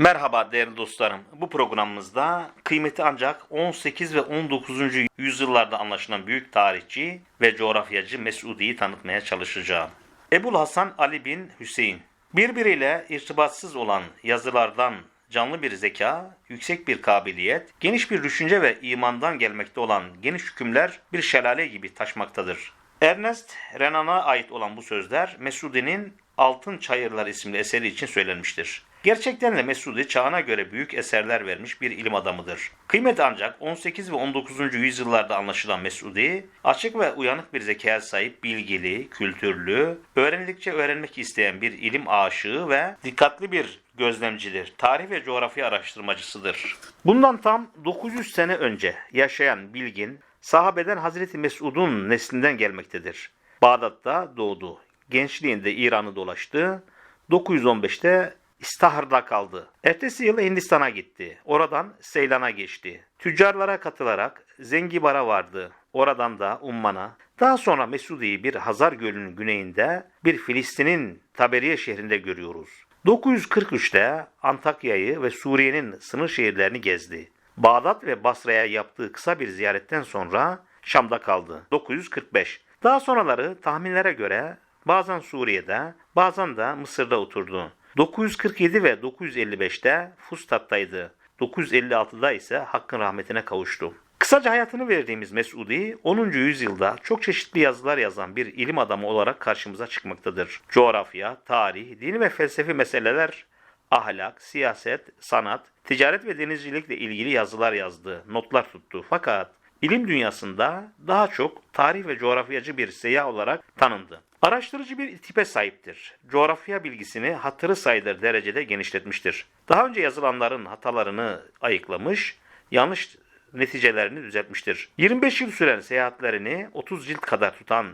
Merhaba değerli dostlarım. Bu programımızda kıymeti ancak 18 ve 19. yüzyıllarda anlaşılan büyük tarihçi ve coğrafyacı Mes'udi'yi tanıtmaya çalışacağım. Ebul Hasan Ali bin Hüseyin Birbiriyle irtibatsız olan yazılardan canlı bir zeka, yüksek bir kabiliyet, geniş bir düşünce ve imandan gelmekte olan geniş hükümler bir şelale gibi taşmaktadır. Ernest Renan'a ait olan bu sözler Mesudi'nin Altın Çayırlar isimli eseri için söylenmiştir. Gerçekten de Mesudi çağına göre büyük eserler vermiş bir ilim adamıdır. Kıymet ancak 18 ve 19. yüzyıllarda anlaşılan Mesudi, açık ve uyanık bir zekaya sahip bilgili, kültürlü, öğrenildikçe öğrenmek isteyen bir ilim aşığı ve dikkatli bir gözlemcidir. Tarih ve coğrafya araştırmacısıdır. Bundan tam 900 sene önce yaşayan bilgin, sahabeden Hazreti Mesud'un neslinden gelmektedir. Bağdat'ta doğdu. Gençliğinde İran'ı dolaştı. 915'te İstahar'da kaldı. Ertesi yıl Hindistan'a gitti. Oradan Seylan'a geçti. Tüccarlara katılarak Zengibar'a vardı. Oradan da Umman'a. Daha sonra Mesudi'yi bir Hazar Gölü'nün güneyinde bir Filistin'in Taberiye şehrinde görüyoruz. 943'te Antakya'yı ve Suriye'nin sınır şehirlerini gezdi. Bağdat ve Basra'ya yaptığı kısa bir ziyaretten sonra Şam'da kaldı. 945. Daha sonraları tahminlere göre bazen Suriye'de, bazen de Mısır'da oturdu. 947 ve 955'te Fustat'taydı. 956'da ise Hakk'ın rahmetine kavuştu. Kısaca hayatını verdiğimiz Mesudi 10. yüzyılda çok çeşitli yazılar yazan bir ilim adamı olarak karşımıza çıkmaktadır. Coğrafya, tarih, din ve felsefi meseleler, ahlak, siyaset, sanat, ticaret ve denizcilikle ilgili yazılar yazdı, notlar tuttu. Fakat ilim dünyasında daha çok tarih ve coğrafyacı bir seyyah olarak tanındı. Araştırıcı bir tipe sahiptir. Coğrafya bilgisini hatırı sayılır derecede genişletmiştir. Daha önce yazılanların hatalarını ayıklamış, yanlış neticelerini düzeltmiştir. 25 yıl süren seyahatlerini 30 cilt kadar tutan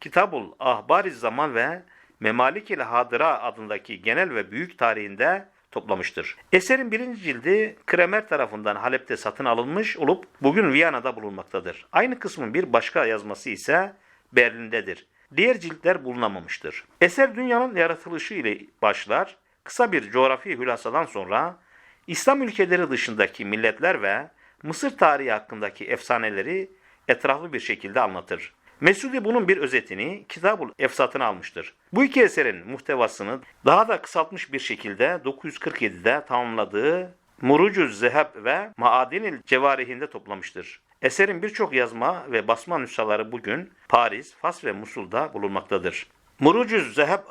Kitabul Ahbariz Zaman ve Memalik-i Hadıra adındaki genel ve büyük tarihinde toplamıştır. Eserin birinci cildi Kremer tarafından Halep'te satın alınmış olup bugün Viyana'da bulunmaktadır. Aynı kısmın bir başka yazması ise Berlin'dedir. Diğer ciltler bulunamamıştır. Eser dünyanın yaratılışı ile başlar. Kısa bir coğrafi hülasadan sonra İslam ülkeleri dışındaki milletler ve Mısır tarihi hakkındaki efsaneleri etraflı bir şekilde anlatır. Mesudi bunun bir özetini Kitabul Efsat'ına almıştır. Bu iki eserin muhtevasını daha da kısaltmış bir şekilde 947'de tamamladığı Murucuz Zehab ve Maadinil Cevarihinde toplamıştır. Eserin birçok yazma ve basma nüshaları bugün Paris, Fas ve Musul'da bulunmaktadır. Murucuz Zehab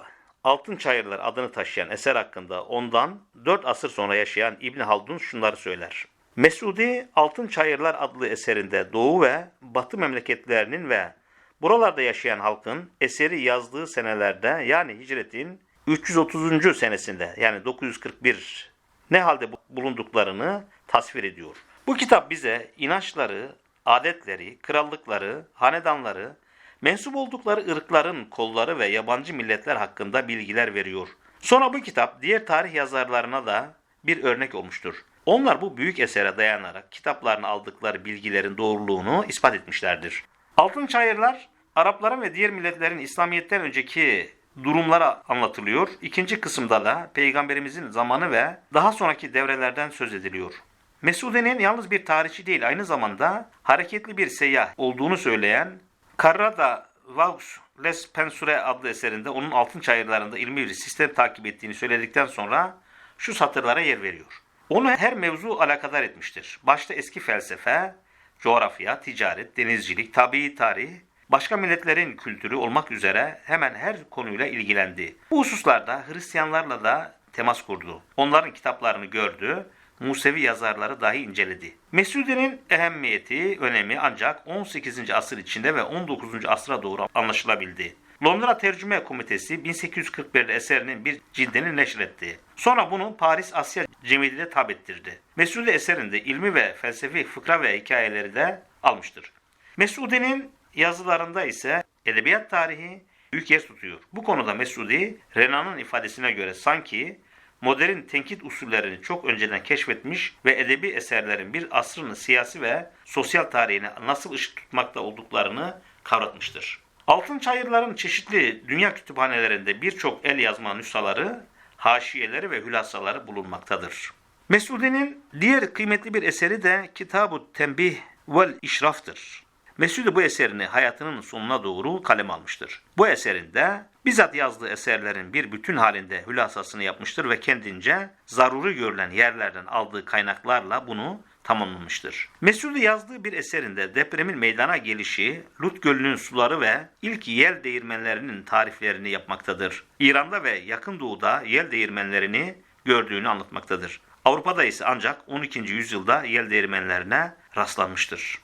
Altın Çayırlar adını taşıyan eser hakkında ondan 4 asır sonra yaşayan İbn Haldun şunları söyler. Mesudi Altın Çayırlar adlı eserinde Doğu ve Batı memleketlerinin ve buralarda yaşayan halkın eseri yazdığı senelerde yani hicretin 330. senesinde yani 941 ne halde bulunduklarını tasvir ediyor. Bu kitap bize inançları, adetleri, krallıkları, hanedanları, mensup oldukları ırkların kolları ve yabancı milletler hakkında bilgiler veriyor. Sonra bu kitap diğer tarih yazarlarına da bir örnek olmuştur. Onlar bu büyük esere dayanarak kitaplarına aldıkları bilgilerin doğruluğunu ispat etmişlerdir. Altın Çayırlar, Arapların ve diğer milletlerin İslamiyet'ten önceki durumlara anlatılıyor. İkinci kısımda da Peygamberimizin zamanı ve daha sonraki devrelerden söz ediliyor. Mesude'nin yalnız bir tarihçi değil aynı zamanda hareketli bir seyyah olduğunu söyleyen Carrada Vaux Les Pensure adlı eserinde onun altın çayırlarında ilmi bir sistem takip ettiğini söyledikten sonra şu satırlara yer veriyor. Onu her mevzu alakadar etmiştir. Başta eski felsefe, coğrafya, ticaret, denizcilik, tabii tarih, başka milletlerin kültürü olmak üzere hemen her konuyla ilgilendi. Bu hususlarda Hristiyanlarla da temas kurdu. Onların kitaplarını gördü, Musevi yazarları dahi inceledi. Mesudi'nin ehemmiyeti, önemi ancak 18. asır içinde ve 19. asra doğru anlaşılabildi. Londra Tercüme Komitesi 1841'de eserinin bir cildini neşretti. Sonra bunu Paris Asya Cemiyeti'ne tab ettirdi. Mesudi eserinde ilmi ve felsefi fıkra ve hikayeleri de almıştır. Mesudi'nin yazılarında ise edebiyat tarihi büyük yer tutuyor. Bu konuda Mesudi, Renan'ın ifadesine göre sanki modern tenkit usullerini çok önceden keşfetmiş ve edebi eserlerin bir asrını siyasi ve sosyal tarihine nasıl ışık tutmakta olduklarını kavratmıştır. Altın Çayırların çeşitli dünya kütüphanelerinde birçok el yazma nüshaları, haşiyeleri ve hülasaları bulunmaktadır. Mesudi'nin diğer kıymetli bir eseri de Kitab-ı Tembih vel İşraf'tır. Mesudi bu eserini hayatının sonuna doğru kaleme almıştır. Bu eserinde bizzat yazdığı eserlerin bir bütün halinde hülasasını yapmıştır ve kendince zaruri görülen yerlerden aldığı kaynaklarla bunu tamamlamıştır. Mesudi yazdığı bir eserinde depremin meydana gelişi, Lut Gölü'nün suları ve ilk yel değirmenlerinin tariflerini yapmaktadır. İran'da ve yakın doğuda yel değirmenlerini gördüğünü anlatmaktadır. Avrupa'da ise ancak 12. yüzyılda yel değirmenlerine rastlanmıştır.